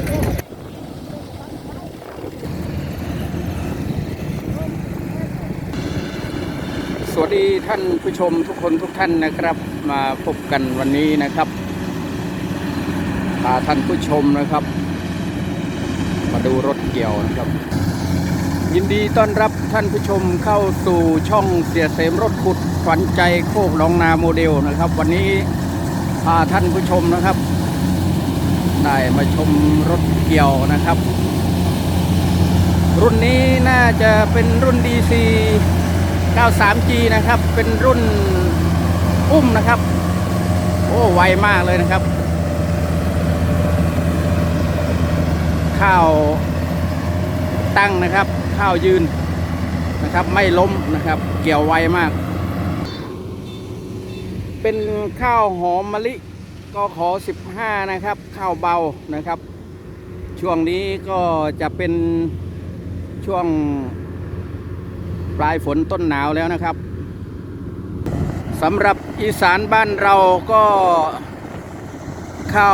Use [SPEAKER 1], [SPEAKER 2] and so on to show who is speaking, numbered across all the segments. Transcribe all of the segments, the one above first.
[SPEAKER 1] สวัสดีท่านผู้ชมทุกคนทุกท่านนะครับ มาพบกันวันนี้นะครับพาท่านผู้ชมนะครับ มาดูรถเกี่ยวนะครับ ยินดีต้อนรับท่านผู้ชมเข้าสู่ช่องเสียเสมรถขุดขวัญใจโคกหนองนาโมเดลนะครับ วันนี้พาท่านผู้ชมนะครับ ได้มาชมรถเกี่ยวนะครับ รุ่นนี้น่าจะเป็นรุ่น DC 93G นะครับ เป็นรุ่นอุ้มนะครับ โอ้ไวมากเลยนะครับ ข้าวตั้งนะครับ ข้าวยืนนะครับ ไม่ล้มนะครับ เกี่ยวไวมาก เป็นข้าวหอมมะลิ ก็ขอ 15 นะครับ ข้าวเบานะครับ ช่วงนี้ก็จะเป็นช่วงปลายฝนต้นหนาวแล้วนะครับสำหรับอีสานบ้านเราก็เข้า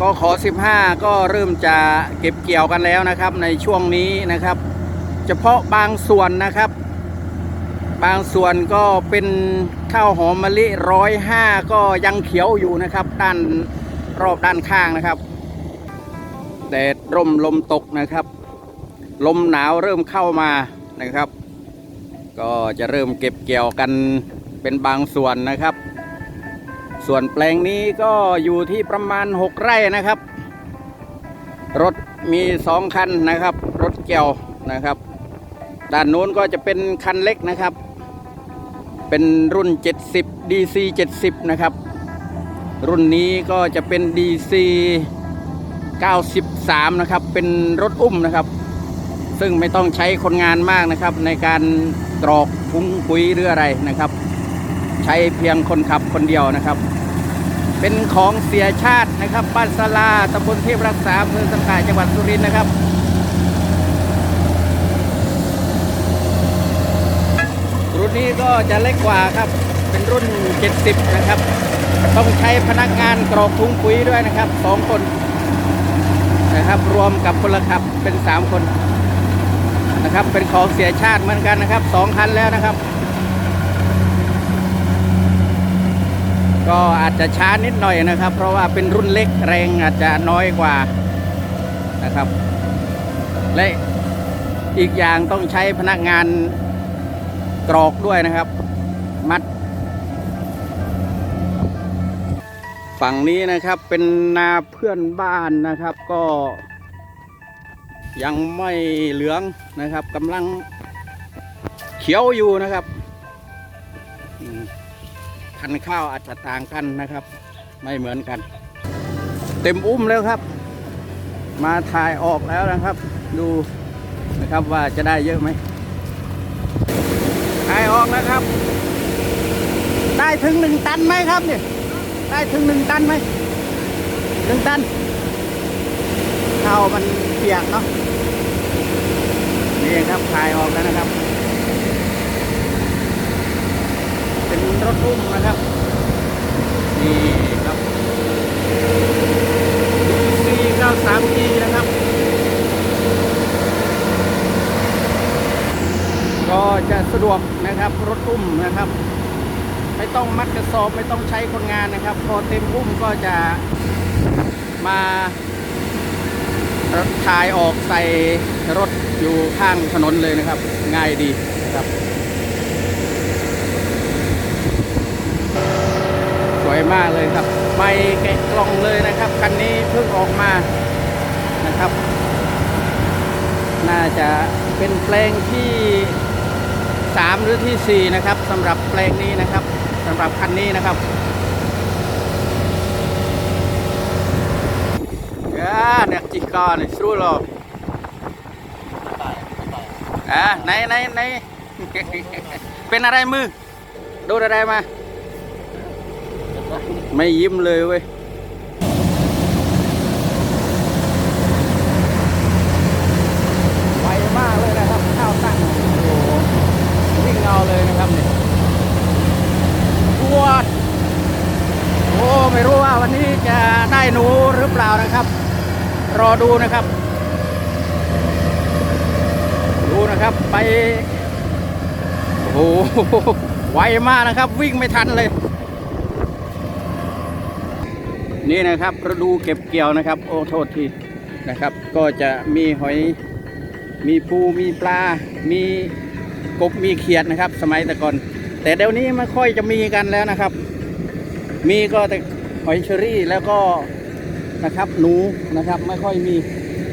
[SPEAKER 1] ก็ขอ 15 ก็เริ่มจะเก็บเกี่ยวกันแล้วนะครับ ในช่วงนี้นะครับ เฉพาะบางส่วนนะครับ บางส่วนก็เป็นข้าวหอมมะลิร้อยห้าก็ยังเขียวอยู่นะครับ ด้านรอบด้านข้างนะครับแดดร่มลมตกนะครับ ลมหนาวเริ่มเข้ามานะครับ ก็จะเริ่มเก็บเกี่ยวกันเป็นบางส่วนนะครับ ส่วนแปลงนี้ก็อยู่ที่ประมาณ 6 ไร่นะครับ รถมีสองคันนะครับ รถเกี่ยวนะครับ ด้านโน้นก็จะเป็นคันเล็กนะครับ เป็นรุ่น 70 DC 70 นะครับ รุ่นนี้ก็จะเป็น DC 93 นะครับ เป็นรถอุ้มนะครับ ซึ่งไม่ต้องใช้คนงานมากนะครับ ในการกรอกพุ้งปุ๋ยหรืออะไรนะครับ ใช้เพียงคนขับคนเดียวนะครับ เป็นของเสียชาตินะครับบ้านสลาตำบลเทพรักษาอำเภอสังขะจังหวัดสุรินทร์นะครับ รุ่นนี้ก็จะเล็กกว่าครับ เป็นรุ่น 70 นะครับ ต้องใช้พนักงานกรอกถุงปุ๋ยด้วยนะครับสองคนนะครับรวมกับพลขับเป็น 3 คนนะครับ เป็นของเสียชาติเหมือนกันนะครับสองคันแล้วนะครับ ก็อาจจะช้านิดหน่อยนะครับ เพราะว่าเป็นรุ่นเล็กแรงอาจจะน้อยกว่านะครับ และอีกอย่างต้องใช้พนักงาน กรอกด้วยนะครับ มัด ฝั่งนี้นะครับเป็นนาเพื่อนบ้านนะครับ ก็ ยังไม่เหลืองนะครับกำลังเขียวอยู่นะครับพันข้าวอาจจะต่างกันนะครับ ไม่เหมือนกัน เต็มอุ้มแล้วครับ มาถ่ายออกแล้วนะครับ ดูนะครับว่าจะได้เยอะไหม ออกแล้วครับ ได้ถึงหนึ่งตันไหมครับเนี่ย ได้ถึงหนึ่งตันไหมหนึ่งตันเข้ามันเปียกเนาะนี่ครับถ่ายออกแล้วนะครับ เป็นรถอุ้มนะครับ นี่ครับ C93G นะครับ ก็จะสะดวก นะครับ รถอุ้มนะครับ ไม่ต้องมัดกระสอบไม่ต้องใช้คนงานนะครับ พอเต็มอุ้มก็จะมาถ่ายออกใส่รถอยู่ข้างถนนเลยนะครับ ง่ายดีนะครับ สวยมากเลยครับ ไม่แกะกล่องเลยนะครับคันนี้เพิ่งออกมานะครับ น่าจะเป็นแปลงที่ สามหรือที่สี่นะครับสำหรับแปลงนี้นะครับสำหรับคันนี้นะครับอ่าเนี่ยจิกาเนี่ยสู้หรออ่าไหนไหนไหนเป็นอะไรมือ โดนอะไรมา ไม่ยิ้มเลยเว้ย ไวมากเลยนะครับ ข้าวตั้ง โอ้โหวิ่งเอาเลยนะครับเนี่ยตัวดโอ้ ไม่รู้ว่าวันนี้จะได้หนูหรือเปล่านะครับ รอดูนะครับ ดูนะครับไปโอ้โหไวมากนะครับ วิ่งไม่ทันเลย นี่นะครับฤดูเก็บเกี่ยวนะครับ โอ้โทษทีนะครับ ก็จะมีหอยมีปูมีปลา มีกบมีเขียดนะครับ สมัยแต่ก่อน แต่เดี๋ยวนี้ไม่ค่อยจะมีกันแล้วนะครับ มีก็แต่ หอยเชอรี่แล้วก็นะครับหนูนะครับไม่ค่อยมี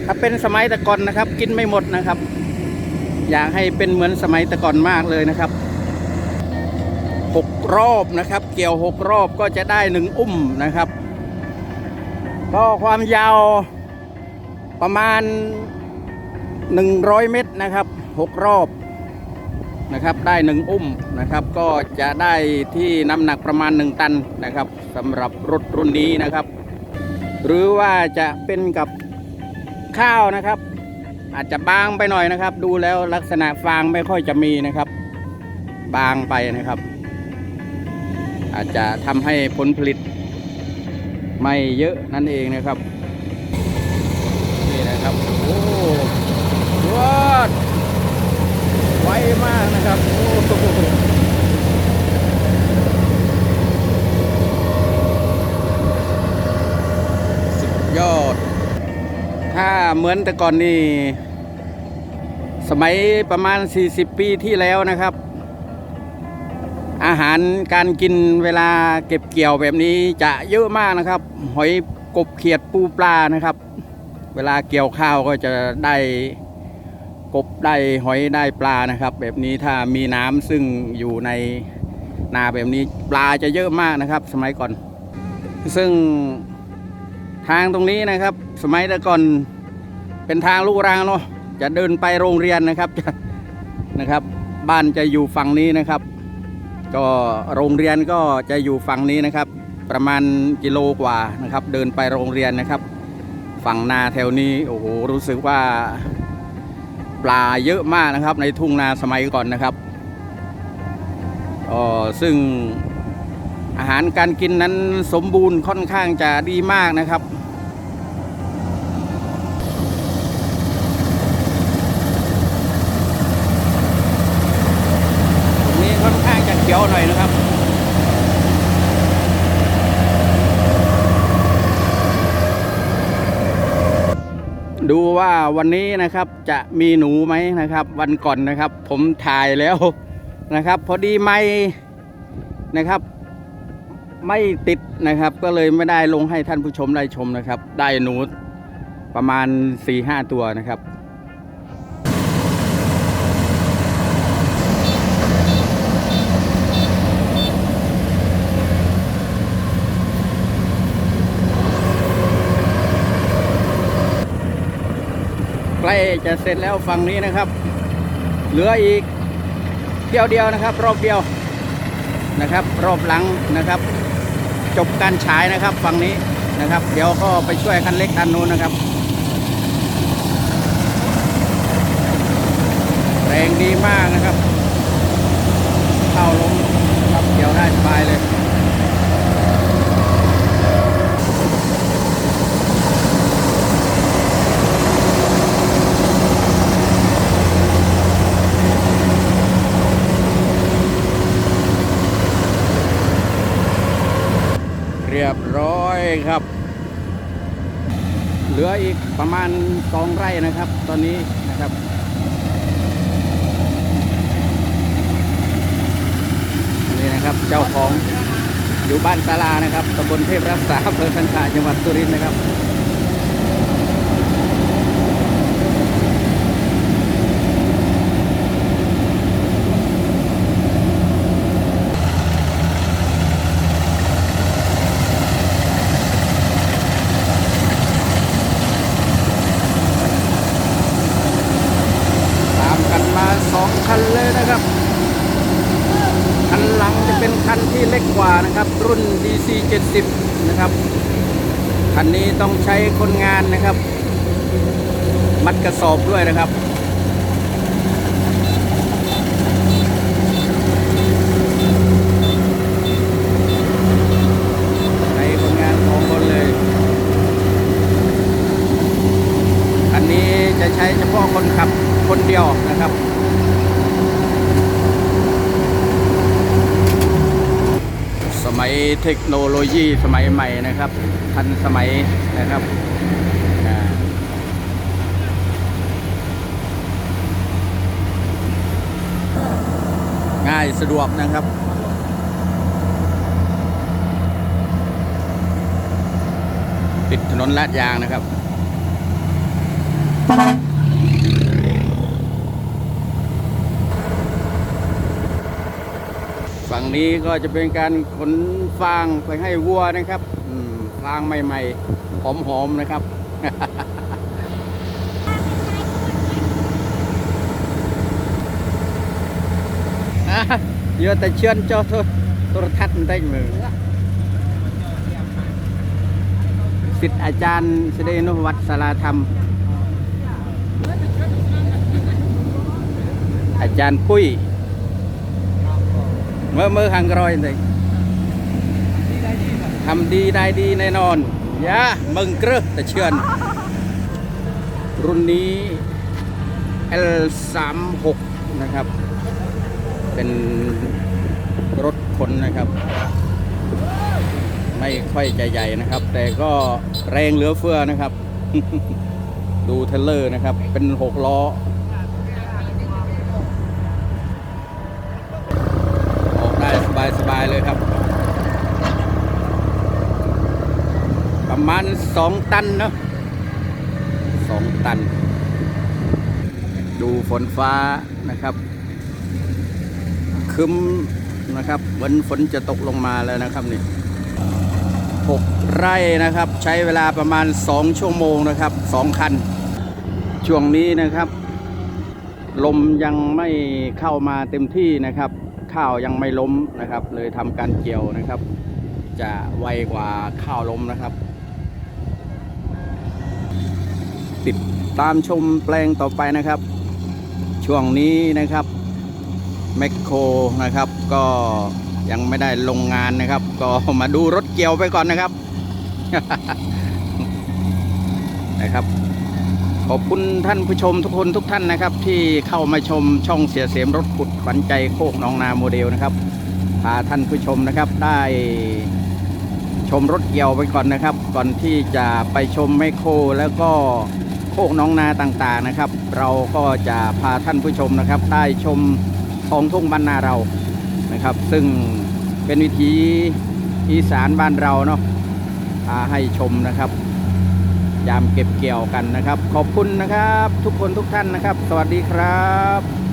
[SPEAKER 1] ถ้าเป็นสมัยต่ก่อนนะครับ กินไม่หมดนะครับ อยากให้เป็นเหมือนสมัยต่ก่อนมากเลยนะครับหกรอบนะครับ เกี่ยวหกรอบก็จะได้หนึ่งอุ้มนะครับก็ความยาวประมาณ 100 เมตรนะครับหกรอบ นะครับได้หนึ่งอุ้มนะครับ ก็จะได้ที่น้ำหนักประมาณ 1 ตันนะครับสำหรับรถรุ่นนี้นะครับ หรือว่าจะเป็นกับข้าวนะครับ อาจจะบางไปหน่อยนะครับ ดูแล้วลักษณะฟางไม่ค่อยจะมีนะครับ บางไปนะครับ อาจจะทำให้ผลผลิตไม่เยอะนั่นเองนะครับ นี่นะครับ โอ้วอดไว มากนะครับโอ้โหสุดยอด ถ้าเหมือนแต่ก่อนนี่ สมัยประมาณ 40 ปีที่แล้วนะครับ อาหารการกินเวลาเก็บเกี่ยวแบบนี้จะเยอะมากนะครับ หอยกบเขียดปูปลานะครับ เวลาเกี่ยวข้าวก็จะได้ กบได้หอยได้ปลานะครับ แบบนี้ถ้ามีน้ำซึ่งอยู่ในนาแบบนี้ปลาจะเยอะมากนะครับ สมัยก่อน ซึ่งทางตรงนี้นะครับ สมัยแต่ก่อนเป็นทางลูกรังเนาะจะเดินไปโรงเรียนนะครับนะครับ บ้านจะอยู่ฝั่งนี้นะครับ ก็โรงเรียนก็จะอยู่ฝั่งนี้นะครับ ประมาณกิโลกว่านะครับ เดินไปโรงเรียนนะครับ ฝั่งนาแถวนี้โอ้โหรู้สึกว่า ปลาเยอะมากนะครับในทุ่งนาสมัยก่อนนะครับออซึ่งอาหารการกินนั้นสมบูรณ์ค่อนข้างจะดีมากนะครับนี้ค่อนข้างจะเขียวหน่อยนะครับ ดูว่าวันนี้นะครับจะมีหนูไหมนะครับ วันก่อนนะครับ ผมถ่ายแล้วนะครับ พอดีไม่นะครับ ไม่ติดนะครับ ก็เลยไม่ได้ลงให้ท่านผู้ชมได้ชมนะครับ ได้หนูประมาณ4ี่ห้าตัวนะครับ จะเสร็จแล้วฝั่งนี้นะครับ เหลืออีกเที่ยวเดียวนะครับ รอบเดียวนะครับ รอบหลังนะครับ จบการฉายนะครับฝั่งนี้นะครับ เดี๋ยวก็ไปช่วยคันเล็กคันนู้นนะครับ แรงดีมากนะครับ เข้าลงครับเกี่ยวได้สบายเลย เรียบร้อยครับ เหลืออีก ประมาณสองไร่นะครับ ตอนนี้นะครับนี่นะครับเจ้าของอยู่บ้านศาลานะครับตำบลเทพรักษาอำเภอสันขาจังหวัดสุรินทร์นะครับ ตามกันมาสองคันเลยนะครับ คันหลังจะเป็นคันที่เล็กกว่า นะครับรุ่น DC 70 นะครับคันนี้ต้องใช้คนงานนะครับ มัดกระสอบด้วยนะครับ ใช้คนงานสองคนเลย นี้จะใช้เฉพาะคนขับคนเดียวนะครับ สมัย เทคโนโลยีสมัยใหม่นะครับ ทันสมัยนะครับง่ายสะดวกนะครับปิดถนนลาดยางนะครับ ฝั่งนี้ก็จะเป็นการขนฟางไปให้วัวนะครับฟางใหม่ๆ หอมๆนะครับเยอะแต่เชื่อนเจ้าโทรโทรทัศน์มันได้มือสิทธิ์อาจารย์เสด็จนุวัฒน์สาราธรรม อาจารย์ปุ้ย เมื่อเมื่อหังกรอยเลยทำดีได้ดีแน่นอนยะมึงเกลือแต่เชือน รุ่นนี้ L36 นะครับ เป็นรถขนนะครับ ไม่ค่อยจใหญ่นะครับ แต่ก็แรงเหลือเฟือนะครับ ดูเทเลอร์นะครับ เป็นหกล้ออกได้สบายสบายเลยครับ ประมาณสองตันเนาะสองตัน ดูฝนฟ้านะครับคึมนะครับเหมือนฝนจะตกลงมาแล้วนะครับนี่หกไร่นะครับ ใช้เวลาประมาณสองชั่วโมงนะครับสองคัน ช่วงนี้นะครับ ลมยังไม่เข้ามาเต็มที่นะครับ ข้าวยังไม่ล้มนะครับ เลยทำการเกี่ยวนะครับ จะไวกว่าข้าวล้มนะครับ ติดตามชมแปลงต่อไปนะครับ ช่วงนี้นะครับแมคโครนะครับ ก็ยังไม่ได้ลงงานนะครับ ก็มาดูรถเกี่ยวไปก่อนนะครับนะครับ ขอบคุณท่านผู้ชมทุกคนทุกท่านนะครับ ที่เข้ามาชมช่องเสียเสียมรถขุดขวัญใจโคกหนองนาโมเดลนะครับพาท่านผู้ชมนะครับได้ชมรถเกี่ยวไปก่อนนะครับ ก่อนที่จะไปชมไมโครแล้วก็โคกน้องนาต่างๆนะครับ เราก็จะพาท่านผู้ชมนะครับ ได้ชมท้องทุ่งบ้านนาเรานะครับ ซึ่งเป็นวิถีอีสานบ้านเราเนาะพาให้ชมนะครับ ยามเก็บเกี่ยวกันนะครับ ขอบคุณนะครับ ทุกคนทุกท่านนะครับ สวัสดีครับ